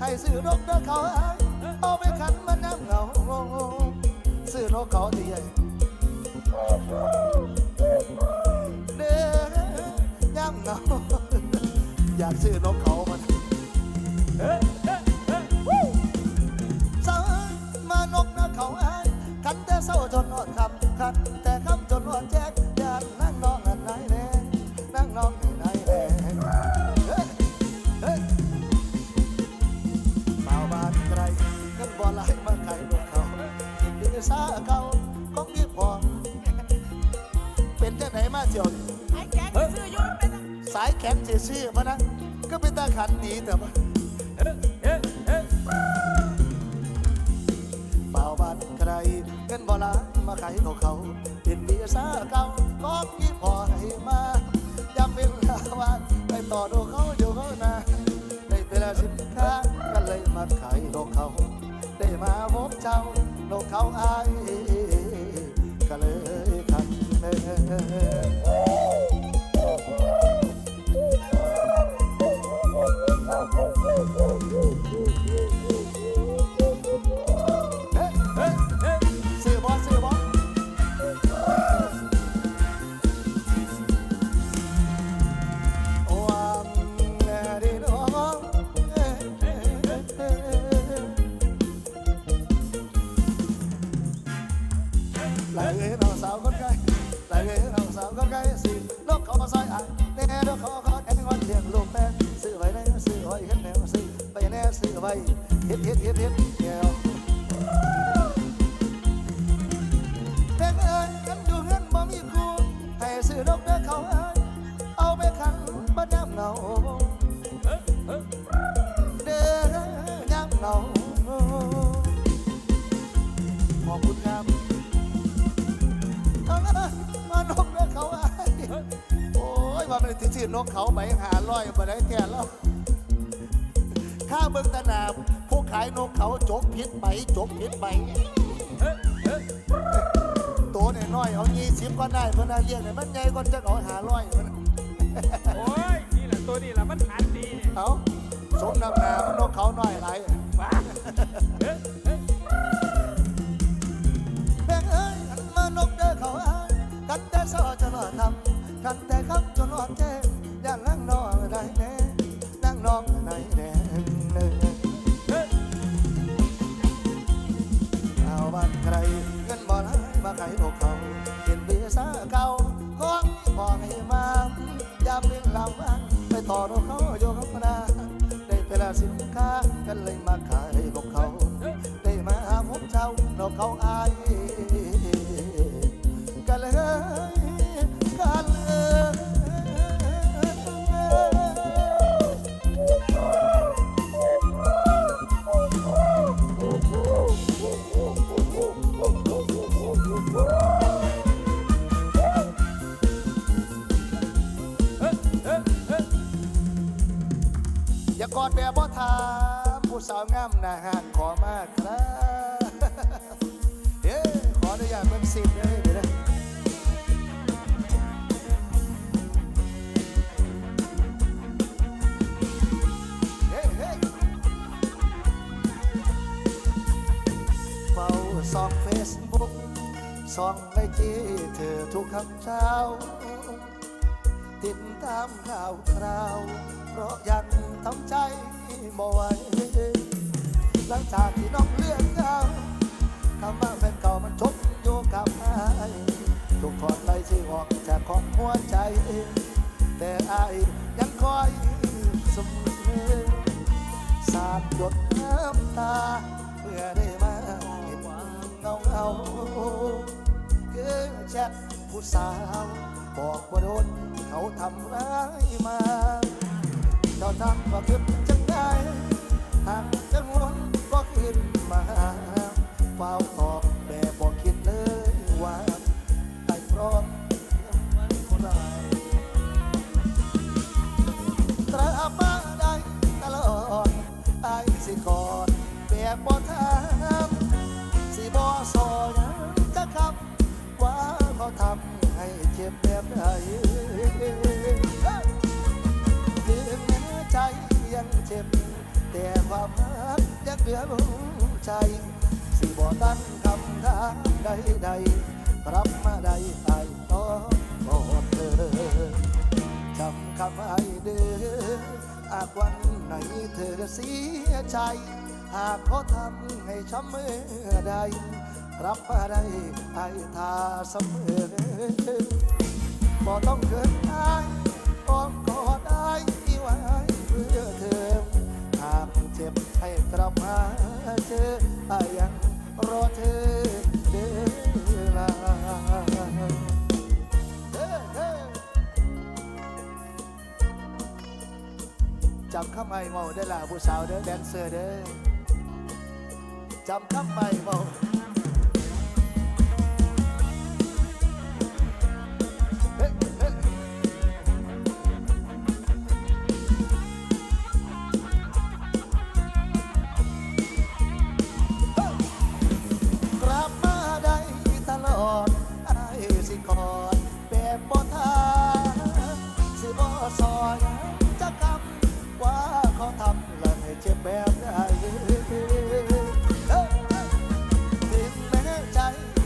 ให้ซื้อนกเด้อเขาเอ้เอาไปขันมันน้ำเหงาซื้อนกเขาที่ใหญ่เด้อย่ำเหงาอยากซื้อนกเขามันเศร้ามานกนะเขาอ้ายคันแต่เศร้าจนอดคำคันแต่คำจนอดแจ๊ก สายแข็งซื่อๆมานะก็เป็นตาขันหนีแต่ว่าเป่าบ้านใครเงินบลามาขายของเขา เป็นเบียร์ซาเก่าก็ยี่พอให้มาย้ำเป็นลาวานไปต่อดูเขาอยู่เขานาได้เวลาสินค้าก็เลยมาขายของเขา ได้มาพบเจ้านกเขาอายก็เลยขันเอเว่ามันติดชื่อนกเขาไปหาร้อยบ่ได้แท้แล้วข้าเบิ่งแตะนาผู้ขายนกเขาจกผิดไปจกผิดไปตัวน้อยๆเอายี่สิบก็ได้เพื่อนน่าเรียกเนี่ยมันใหญ่ก็จะเอาหาร้อยเพิ่นโอ้ยนี่แหละตัวนี้แหละมันหันดีเอาสมน้ำหนามันนกเขาน้อยหลายว้าแบ่งเอ้ยกันมานกเด้อเขาเอ้ยกันแต่สอจะรอทำกันแต่คำจนรอดแจ้ง ต่อเราเขาโยกเขานาได้เพลาสินค้ากันเลยมาขายนกเขา ได้มาหาพวกเจ้าเราเขาอา สาวงามหน้าหานขอมากครับเฮ้ขออนุญาตเบิ่งสิบเลยเดี๋ยวนะเฮ้เฝ้าส่องเฟซบุ๊กส่องไอจีเธอทุกคำเช้า ติดตามข่าวคราว เพราะยังทำใจ บ่ไหวหลังจากที่น้องเลือกเขาคำว่าแฟนเก่ามันชกโยกับไอ้ายถูกถอดไล่ที่ออกจากของหัวใจ แต่ไอ้ายยังคอยสมอสาดหยดน้ำตาเพื่อได้มาเห็นเงาเงาๆคือแชทผู้สาวบอกว่าโดนเขาทำร้ายมาเจ้าทำว่าคิดจัง ใจ หากจะงวนก็คินมาเฝ้าตอบ ลือล้นใจสิบ่ตั้งคำถามใดๆกลับมาได้ไอ้ต้องกอดเธอจำคำไอ้เด้อหากวันไหนเธอเสียใจ หากเขาทำให้ช้ำเมื่อใดรับมาได้ไอ้ทาเสมอบ่ต้องเกินอายอ้อมกอดได้ไว้เพื่อเธอหากเจ็บ ให้กลับมาเจออ้ยังรอเธอเดินลาเด้อเด้อจำคำไอ้เมาได้ล่ะผู้สาวเด้อแดนเซอร์เด้อจำคำไอ้เมา แล้วให้เจ็บบใดถึงแม้ใจ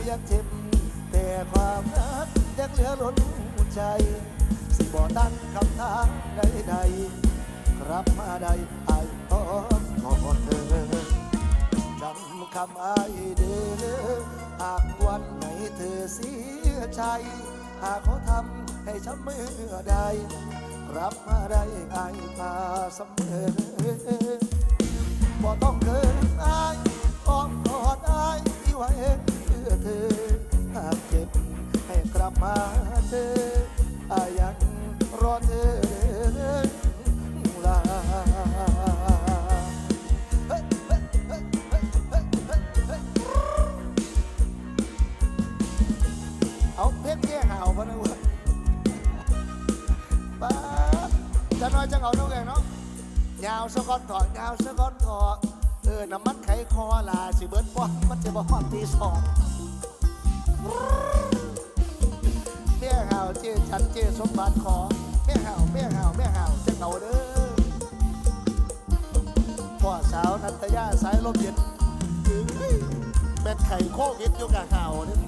ยังเจ็บ แต่ความรักยังเหลือล้นใจ สิบ่ตั้งคำถามใดๆกลับมาได้ไอ้ต้องขอเธอจำคำอายเด้อหากวันไหนเธอเสียใจ หากเขาทำให้ช้ำเมื่อใด กลับมาได้อายพาเสมอบ่ต้องเกินอายอ้อมกอดอายที่ไว้เพื่อเธอหากเจ็บให้กลับมาเจออายยังรอเธอ ฮอดตีสองแม่ห่าเจ๊ฉันเจ๊สมบัติขอแม่ห่าวแม่ห่าวแม่ห่าวจะเอาเด้อพ่อสาวนันทยาสายลมเย็นเอ้ยแม่นไข่โคกเฮ็ดอยู่กับห่าเนี่ย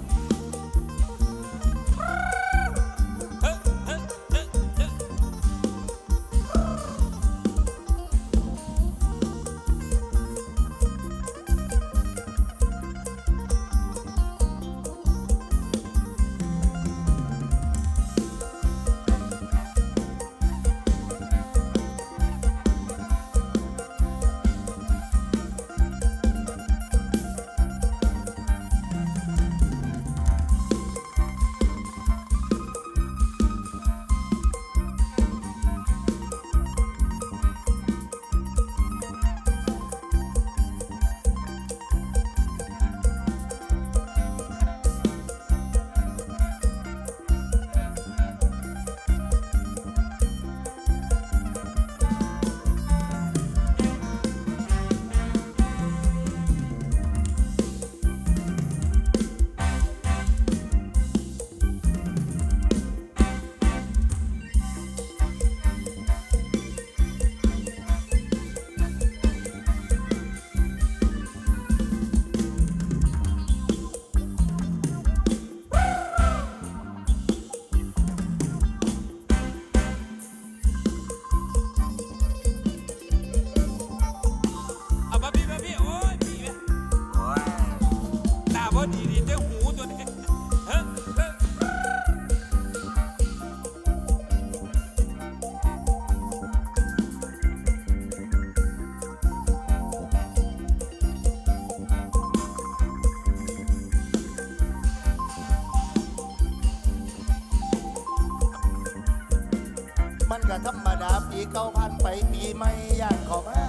มันก็ธรรมดาปีเก่าพันไปปีใหม่ย่างเขอมา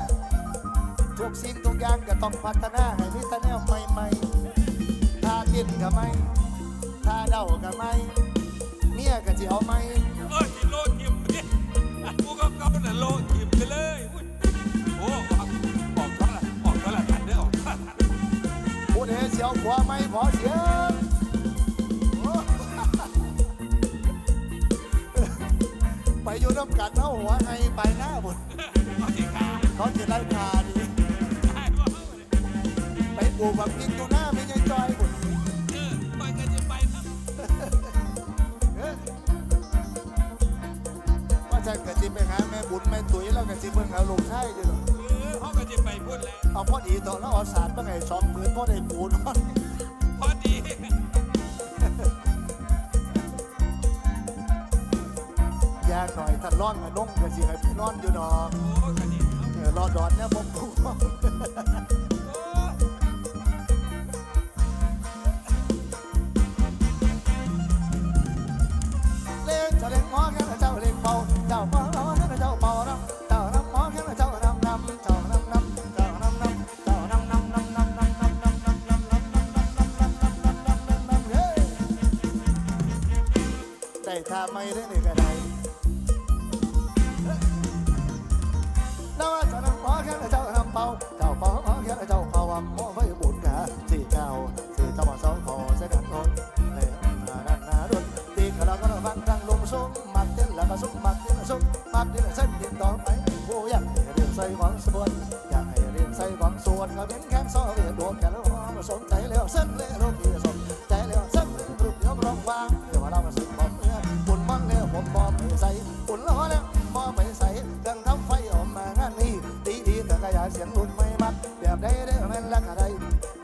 ทุกสิ่งทุกอย่างก็ต้องพัฒนาให้มีแต่แนวใหม่ๆถ้าเต้นก็ไม่ถ้าเดาก็ไม่เมียก็จะเอาไม่โอ้ยโลดทิมเนี่ยกูก็เกาน่ะโลดทิมไปเลยอุ้ยโอ้ออกออกเท่าไหร่ออกเท่าไหร่ทันเด้อออกเท่าไหร่พูดเฮเสียวผัวไม่ขอเสีย กัดเท่าหัวไงไปหน้าบุญเอาสิขาเขาจะไล่พาดีได้ด้วยปลูกแบบพริกอยู่หน้าไม่ยังจอยบุญเออไปกันจะไปนะเอ้ยว่าฉันกะจิไปหาแม่บุญแม่ตุ๋ยแล้วกะจิเบิ่งเอาลูกชายอยู่หรอเออเขาก็จะไปพูดแล้วเอาพ่อดีตอแล้วเอาสารมาไงสองผืนพ่อได้ปูนอน หน่อยท่านร้อนกับนงกะจิให้พี่นอนอยู่ดอกโอ้กันนี่เออรอดอนเนี่ยผมกูโอ้เล่นจะเล่นหมอแค่เจ้าเล่นเป่าเจ้าเป่าแค่เจ้าเป่านำเจ้านำหมอแค่เจ้านำนำเจ้านำนำเจ้านำนำเจ้านำนำนำนำนำนำนำนำนำนำนำนำนำนำนำนำนำนำเฮ้ยได้ท่าไม่ได้นี่ก็ได้แล้ว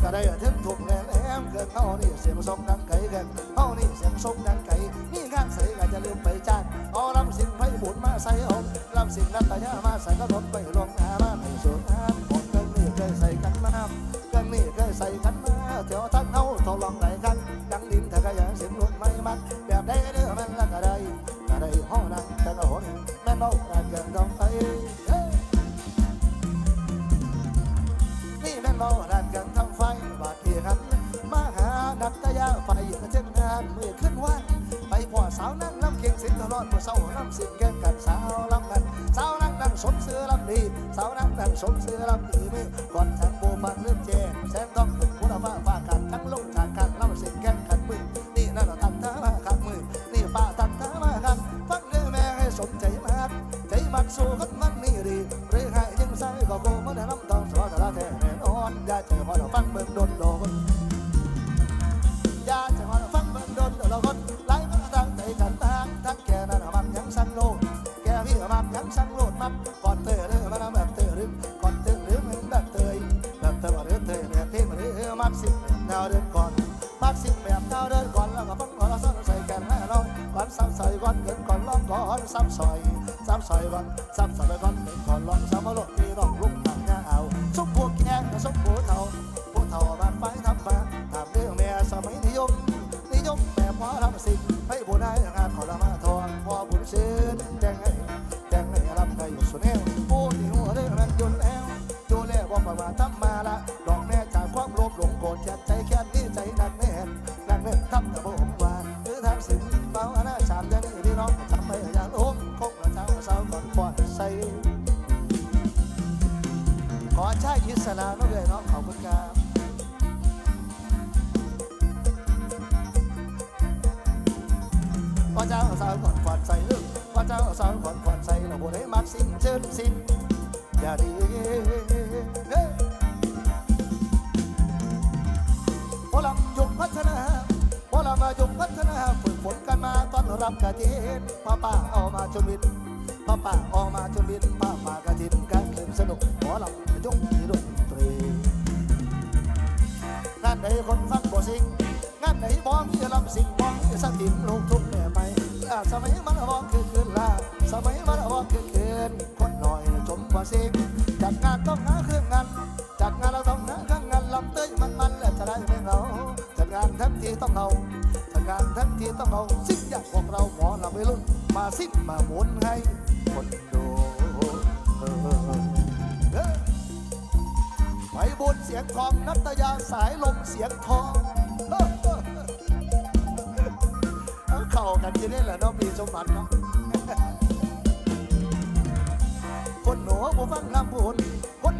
ก็ได้ถึงถูกแหลมเกินเฮานี่เสียงทรงดังไก่กันเฮานี่เสียงทรงดังไก่นี่งานใส่ก็จะลืมไปจ้างเอาลำสิ่งไฟบุญมาใส่เอาลำสิ่งนัตยามาใส่ก็รถไปลงนามาในสวนน้ำผมเกินนี่เคยใส่กันมาเกินนี่เคยใส่กันมาเที่ยวทั้งเฮาทดลองไหนกันดังดินถ้าก็ยังเสียงรุ่นไม่มักแบบได้เด้อมันละก็ได้ก็ได้เฮานั่งแต่ก็หนแม่นเอาแต่เกินดองไปนี่แม่นบ่ด้าานมือขึ้นวันไปพ่อสาวนั้นลำเก่งสิงตลอดผู้เศร้าลำสิ่งแก่กันสาวลำกันสาวนั้นนั่งสมเสือลำดีสาวนั้นนั่งสมเสือลำดีมือก่อนทางโบฟังเริ่มแจ้งแสงต้องผู้ละฟ้าฟ้ากันทั้งลงจากกันลำสิ่งแก่กันมือนี่นั่นเราตั้งท่ามาขับมือนี่ป้าตั้งท่ามาขับฟังเด้อแม่ให้สมใจมากใจมักสู้กันมันนี่ดีหรือให้ยังใส่ก็โกมันได้น้ำตองสวัสดิ์ละแท้แน่นอนอย่าใจพอเราฟังเบิ่งโดน หอนซ้ำซอยซ้ำซอยวันซ้ำซอยวันเป็นก่อนลองซ้ำมาลดที่ลองลุ่มหนังาเอาสมบูรณ์แก่กับซุปบูร อใช้อิสระน้องเลยเนาะขอบคุณครับว่าเจ้าสาวก่อนก่อนใส่ลึกว่าเจ้าสาวก่อนก่อนใส่เราบนให้มักสิ้นเชิญสิ้นอย่าดีเฮ้พอลำยุกพัฒนาพอลำมายุกพัฒนาฝึกฝนกันมาต้อนรับกะทินพ่อป้าออกมาจนวินพ่อป้าออกมาจนวินป้าป่ากะทินการเล่นสนุกหมอลำ ยุกที่ดนตรี งานไหนคนฟังบ่สิง งานไหนบ่มีลำสิงบ่มีสติลูกทุ่งแม่ไปอาสมัยมันบ่คือคืนลาสมัยมันบ่คือคืนคนหน่อยจมบ่สิงจัดงานต้องหาเครื่องงานจัดงานเราต้องหาเครื่องงานลำเต้ยมันมันและจะได้ไม่เหงาจัดงานทั้งทีต้องเอาจัดงานทั้งทีต้องเอาสิ่งอย่างพวกเราหมอลำไม่รุ่นมาสิ้นมาหมุนให้คนดู บนเสียงทองนัตยาสายลมเสียงทองเอาเข้ากันที่นี่แหละเนาะปีสมบัติเนาะคนหนูผู้ฟังลำบุญ